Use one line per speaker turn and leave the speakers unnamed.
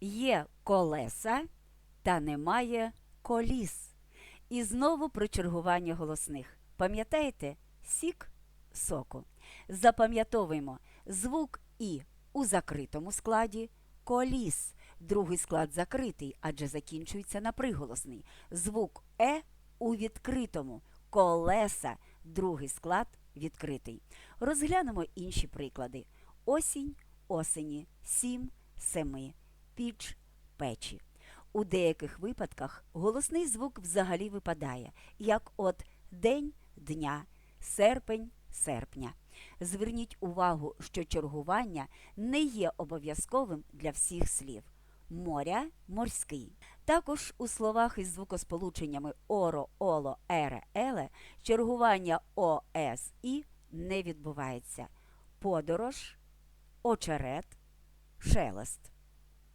є колеса та немає коліс. І знову про чергування голосних. Пам'ятаєте? Сік соку. Запам'ятовуємо звук І у закритому складі, коліс. Другий склад закритий, адже закінчується на приголосний. Звук Е у відкритому, колеса. Другий склад відкритий. Розглянемо інші приклади: осінь, осені, сім, семи, піч, печі. У деяких випадках голосний звук взагалі випадає, як от день дня, серпень серпня. Зверніть увагу, що чергування не є обов'язковим для всіх слів. Моря морський. Також у словах із звукосполученнями оро, оло, ере, еле чергування о, і не відбувається. Подорож, очерет, шелест.